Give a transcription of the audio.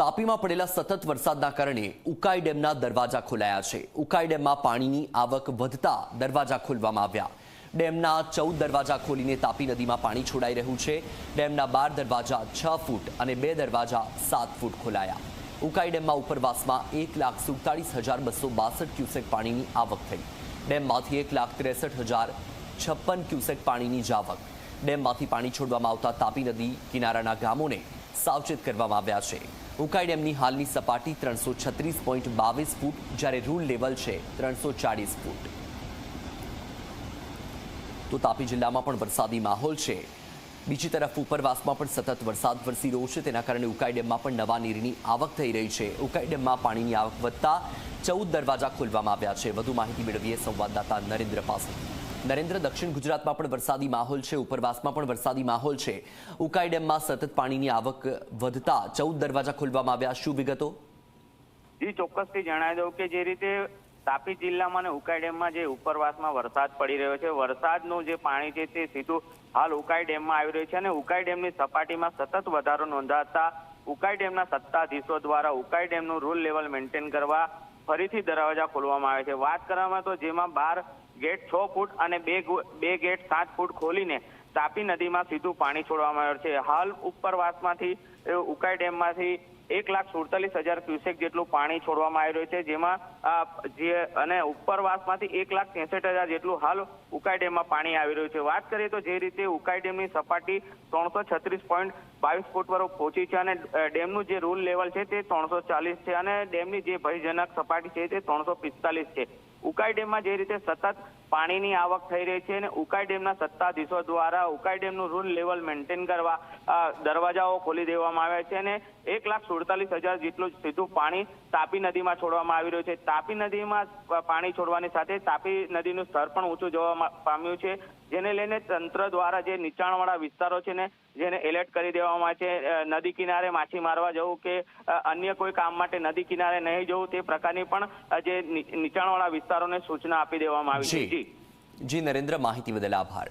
તાપીમાં પડેલા સતત વરસાદના કારણે ઉકાઈ ડેમના દરવાજા ખોલાયા છે. ઉકાઈ ડેમમાં પાણીની આવક વધતા દરવાજા ખોલવામાં આવ્યા. ડેમના ચૌદ દરવાજા ખોલીને તાપી નદીમાં પાણી છોડાઈ રહ્યું છે. ડેમના બાર દરવાજા છ ફૂટ અને બે દરવાજા સાત ફૂટ ખોલાયા. ઉકાઈ ડેમમાં ઉપરવાસમાં એક લાખ સુડતાલીસ હજાર બસો બાસઠ ક્યુસેક પાણીની આવક થઈ. ડેમમાંથી એક લાખ ત્રેસઠ હજાર છપ્પન ક્યુસેક પાણીની જાવક ડેમમાંથી પાણી છોડવામાં આવતા તાપી નદી કિનારાના ગામોને સાવચેત કરવામાં આવ્યા છે. ઉકાઈ ડેમની હાલની સપાટી ત્રણસો છત્રીસ પોઈન્ટ બાવીસ ફૂટ, જ્યારે રૂલ લેવલ છે ત્રણસો ચાળીસ ફૂટ. તો તાપી જિલ્લામાં પણ વરસાદી માહોલ છે. બીજી તરફ ઉપરવાસમાં પણ સતત વરસાદ વરસી રહ્યો છે, તેના કારણે ઉકાઈ ડેમમાં પણ નવા નીરની આવક થઈ રહી છે. ઉકાઈ ડેમમાં પાણીની આવક વધતા ચૌદ દરવાજા ખોલવામાં આવ્યા છે. વધુ માહિતી મેળવીએ સંવાદદાતા નરેન્દ્ર પાસે નરેન્દ્ર, દક્ષિણ ગુજરાતમાં પણ વરસાદી માહોલ છે, ઉપરવાસમાં પણ વરસાદી માહોલ છે. ઉકાઈ ડેમમાં સતત પાણીની આવક વધતા ચૌદ દરવાજા ખોલવામાં આવ્યા. શું વિગતો? જી, ચોક્કસથી જણાવી દઉં કે જે રીતે તાપી જિલ્લામાં અને ઉકાઈ ડેમમાં જે ઉપરવાસમાં વરસાદ પડી રહ્યો છે, વરસાદનું જે પાણી છે તે સીધું હાલ ઉકાઈ ડેમમાં આવી રહ્યું છે અને ઉકાઈ ડેમની સપાટીમાં સતત વધારો નોંધાતા ઉકાઈ ડેમના સત્તાધીશો દ્વારા ઉકાઈ ડેમનું રૂલ લેવલ મેન્ટેન કરવા ફરીથી દરવાજા ખોલવામાં આવે છે. વાત કરવામાં તો જેમાં બાર ગેટ છ ફૂટ અને બે બે ગેટ સાત ફૂટ ખોલીને તાપી નદીમાં સીધું પાણી છોડવામાં આવ્યું છે. હાલ ઉપરવાસમાંથી ઉકાઈ ડેમમાંથી એક લાખ સુડતાલીસ હજાર ક્યુસેક જેટલું પાણી છોડવામાં આવી રહ્યું છે. જેમાં જે, અને ઉપરવાસમાંથી એક લાખ ત્રેસઠ હજાર જેટલું હાલ ઉકાઈ ડેમમાં પાણી આવી રહ્યું છે. વાત કરીએ તો જે રીતે ઉકાઈ ડેમની સપાટી ત્રણસો છત્રીસ પોઈન્ટ બાવીસ ફૂટ પર પહોંચી છે અને ડેમનું જે રૂલ લેવલ છે તે ત્રણસો ચાલીસ છે અને ડેમની જે ભયજનક સપાટી છે તે ત્રણસો પિસ્તાલીસ છે. ઉકાઈ ડેમમાં જે રીતે સતત પાણીની આવક થઈ રહી છે અને ઉકાઈ ડેમના સત્તાધીશો દ્વારા ઉકાઈ ડેમનું રૂલ લેવલ મેન્ટેન કરવા દરવાજાઓ ખોલી દેવામાં આવ્યા છે અને એક લાખ સુડતાલીસ હજાર જેટલું સીધું પાણી તાપી નદીમાં છોડવામાં આવી રહ્યું છે. તાપી નદીમાં પાણી છોડવાની સાથે તાપી નદીનું સ્તર પણ ઊંચું જવા પામ્યું છે. જેને લઈને તંત્ર દ્વારા જે નીચાણવાળા વિસ્તારો છે ને જેને એલર્ટ કરી દેવામાં આવે છે નદી કિનારે માછી મારવા જવું કે અન્ય કોઈ કામ માટે નદી કિનારે નહીં જવું તે પ્રકારની પણ જે નીચાણવાળા વિસ્તારોને સૂચના આપી દેવામાં આવી છે. જી. જી નરેન્દ્ર માહિતી બદલ આભાર.